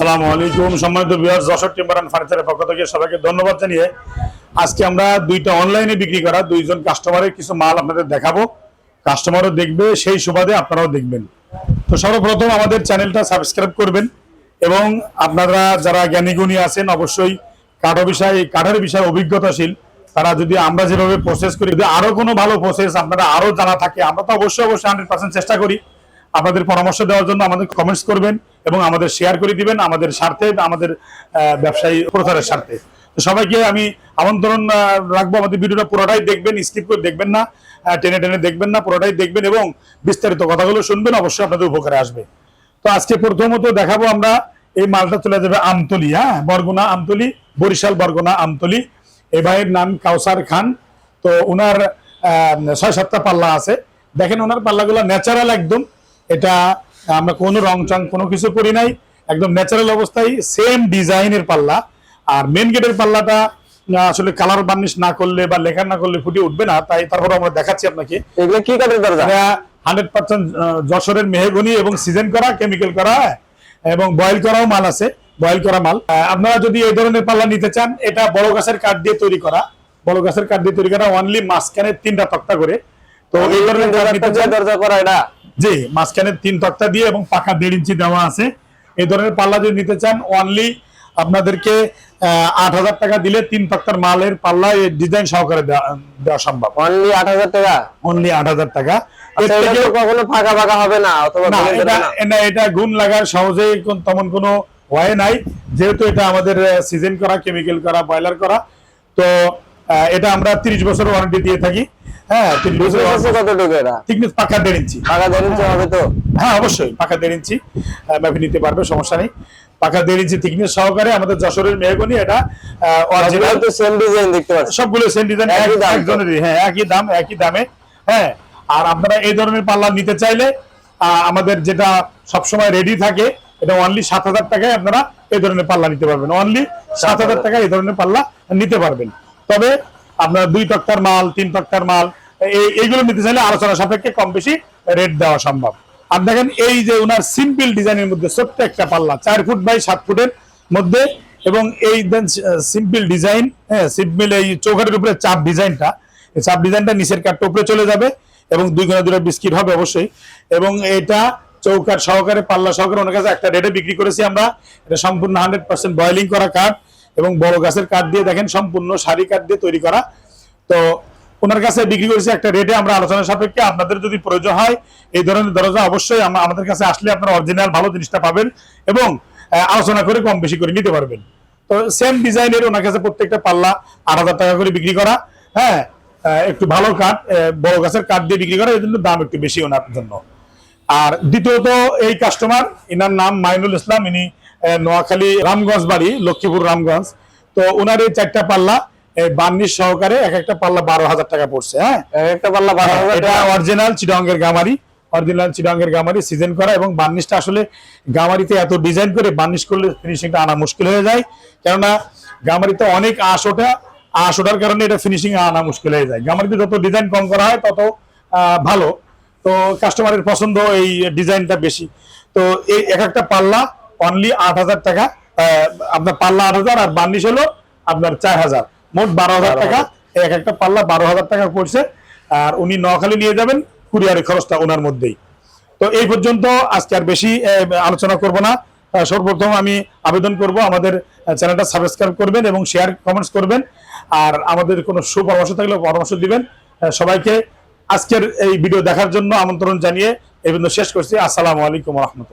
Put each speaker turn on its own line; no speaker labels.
আসসালামু আলাইকুম। সম্মানিত বিহার যশোর টিম্বার অ্যান্ড ফার্নিচারের পক্ষ থেকে সবাইকে ধন্যবাদ জানিয়ে আজকে আমরা দুইটা অনলাইনে বিক্রি করা দুইজন কাস্টমারের কিছু মাল আপনাদের দেখাবো। কাস্টমারও দেখবে, সেই সুবাদে আপনারাও দেখবেন। তো সর্বপ্রথম আমাদের চ্যানেলটা সাবস্ক্রাইব করবেন এবং আপনারা যারা জ্ঞানীগুণী আছেন, অবশ্যই কাঠো বিষয় কাঠের বিষয়ে অভিজ্ঞতাশীল, তারা যদি আমরা যেভাবে প্রসেস করি, যদি আরও কোনো ভালো প্রসেস আপনারা আরও জানা থাকে, আমরা তো অবশ্যই অবশ্যই হান্ড্রেড চেষ্টা করি। আপনাদের পরামর্শ দেওয়ার জন্য আমাদের কমেন্টস করবেন এবং আমাদের শেয়ার করে দিবেন আমাদের স্বার্থে, আমাদের ব্যবসায়ী প্রচারের স্বার্থে। সবাইকে আমি আমন্ত্রণ রাখব। আমাদের ভিডিওটা পুরোটাই দেখবেন স্কিপ করে দেখবেন না টেনে টেনে দেখবেন না, পুরোটাই দেখবেন এবং বিস্তারিত কথাগুলো শুনবেন, অবশ্যই আপনাদের উপকারে আসবে। তো আজকে প্রথমত দেখাবো আমরা এই মালটা চলে যাবে আমতলি হ্যাঁ? বরগুনা আমতলি, বরিশাল বরগুনা আমতলি। এই ভাইয়ের নাম কাউসার খান। তো ওনার ছয় সাতটা পাল্লা আছে। দেখেন ওনার পাল্লাগুলো ন্যাচারাল একদম। এটা আমরা কোনো রং চং কোনো কিছু করি নাই একদম ন্যাচারাল অবস্থায় সেম ডিজাইনের পাল্লা। আর মেন গেটের পাল্লাটা আসলে কালার বার্নিশ না করলে বা লেখা না করলে ফুটে উঠবে না তাই তারপর আমরা দেখাচ্ছি আপনাকে।
এগুলো কি কাঠের দরজা
হান্ড্রেড পার্সেন্ট যশোরের মেহগনি এবং সিজন করা কেমিক্যাল করা এবং বয়েল করাও মাল আছে বয়েল করা মাল। আপনারা যদি এই ধরনের পাল্লা নিতে চান এটা বড় গাছের কাঠ দিয়ে তৈরি করা। বড় গাছের কাঠ দিয়ে তৈরি করা অনলি মাঝখানে তিনটা তক্তা করে। তো এই ধরনের
দরজা করা এটা
জি মাঝখানে তিন তক্তা দিয়ে এবং পাকা দেড় ইঞ্চি দেওয়া আছে। এই ধরনের পাল্লা যদি নিতে চান অনলি আপনাদেরকে আট হাজার টাকা দিলে তিন তক্তার মালের পাল্লা ডিজাইন সহকারে দেওয়া সম্ভব।
অনলি আট হাজার টাকা?
অনলি আট হাজার টাকা। এর
এটা
থেকে
তো কখনো ফাঁকা ফাঁকা হবে না অথবা
না এটা
না।
না, এটা গুণ লাগার সহজে কোন- তেমন কোনো হয় নাই। যেহেতু এটা আমাদের সিজন করা কেমিক্যাল করা বয়লার করা তো আহ, এটা আমরা তিরিশ বছর ওয়ারেন্টি দিয়ে থাকি। হ্যাঁ তিরিশ বছর
বুঝতে পারছ। কতটুকু এটা
থিকনেস পাকা দেড় ইঞ্চি।
ফাঁকা দেড় ইঞ্চি হবে তো?
হ্যাঁ অবশ্যই পাকা দেড় ইঞ্চি। আহ, নিতে পারবে সমস্যা নেই। পাকা দেড় ইঞ্চি থিকনেস সহকারে আমাদের যশোরের মেহগনি এটা অরিজিনাল
তো সেম ডিজাইন দেখতে পাচ্ছি।
সবগুলো সেম ডিজাইন
একই দাম তো?
একজনেরই হ্যাঁ একই দাম একই দামে হ্যাঁ। আর আপনারা এই ধরনের পাল্লা নিতে চাইলে আমাদের যেটা সবসময় রেডি থাকে এটা অনলি সাত হাজার টাকায় আপনারা এই ধরনের পাল্লা নিতে পারবেন। অনলি সাত হাজার। টাকায় এই ধরনের পাল্লা নিতে পারবেন। তবে আপনার দুই তক্তার মাল, তিন তক্তার মাল, এই, এইগুলো নিতে চাইলে আলোচনা সাপেক্ষে কম বেশি রেট দেওয়া সম্ভব। আর দেখেন, এই যে ওনার সিম্পল ডিজাইনের মধ্যে ছোট্ট একটা পাল্লা, চার ফুট বাই সাত ফুটের মধ্যে, এবং এই দেন সিম্পল ডিজাইন হ্যাঁ সিম্পল এই চৌকাটের উপরে চাপ ডিজাইনটা চাপ ডিজাইনটা নিচের কাঠটা উপরে চলে যাবে, এবং দুই গুণা দুটো বিস্কিট হবে অবশ্যই, এবং এটা চৌকার সহকারে, পাল্লা সহকারে ওনার কাছে একটা রেটে বিক্রি করেছি আমরা, এটা সম্পূর্ণ হান্ড্রেড পার্সেন্ট বয়েলিং করা কাঠ এবং বড় গাছের কাঠ দিয়ে দেখেন সম্পূর্ণ সারি কাঠ দিয়ে তৈরি করা। তো ওনার কাছে বিক্রি করেছি একটা রেটে, আমরা আলোচনা সাপেক্ষে আপনাদের যদি প্রয়োজন হয়, এই ধরনের দরজা অবশ্যই আমাদের কাছে আসলে আপনারা অরিজিনাল ভালো জিনিসটা পাবেন এবং আলোচনা করে কম বেশি করে নিতে পারবেন। তো সেম ডিজাইনের ওনার কাছে প্রত্যেকটা পাল্লা আট হাজার টাকা করে বিক্রি করা। হ্যাঁ একটু ভালো কাঠ বড় গাছের কাঠ দিয়ে বিক্রি করা এই জন্য দাম একটু বেশি ওনার জন্য। আর দ্বিতীয়ত এই কাস্টমার ইনার নাম মাইনুল ইসলাম, ইনি নোয়াখালী রামগঞ্জ বাড়ি লক্ষ্মীপুর রামগঞ্জ। তো ওনার এই চারটা পাল্লা এই বার্নিশ সহকারে এক একটা পাল্লা বারো হাজার টাকা পড়ছে হ্যাঁ?
এক একটা পাল্লা বারো হাজার
এটা অরিজিনাল চিডাঙ্গের গামারি অরিজিনাল চিডাঙ্গের গামারি সিজন করা এবং বার্নিশটা আসলে গামারিতে এত ডিজাইন করে বার্নিশ করলে ফিনিশিংটা আনা মুশকিল হয়ে যায়। কেননা গামারিতে অনেক আশ ওঠা আশ ওঠার কারণে এটা ফিনিশিং আনা মুশকিল হয়ে যায়। গামারিতে যত ডিজাইন কম করা হয় তত ভালো। তো কাস্টমারের পছন্দ এই ডিজাইনটা বেশি। তো এই এক একটা পাল্লা অনলি আট হাজার টাকা আপনার পাল্লা আট হাজার আর বার্নিশ হলো আপনার চার হাজার। মোট বারো হাজার টাকা। এক একটা পাল্লা বারো হাজার টাকা পড়ছে। আর উনি নোয়াখালী নিয়ে যাবেন কুরিয়ারের খরচটা ওনার মধ্যেই। তো এই পর্যন্ত আজকে আর বেশি আলোচনা করব না। সর্বপ্রথম আমি আবেদন করব আমাদের চ্যানেলটা সাবস্ক্রাইব করবেন এবং শেয়ার কমেন্টস করবেন। আর আমাদের কোনো সুপরামর্শ থাকলে পরামর্শ দিবেন। সবাইকে আজকের এই ভিডিও দেখার জন্য আমন্ত্রণ জানিয়ে এই পর্যন্ত শেষ করছি। আসসালামু আলাইকুম রহমতুল্লাহ।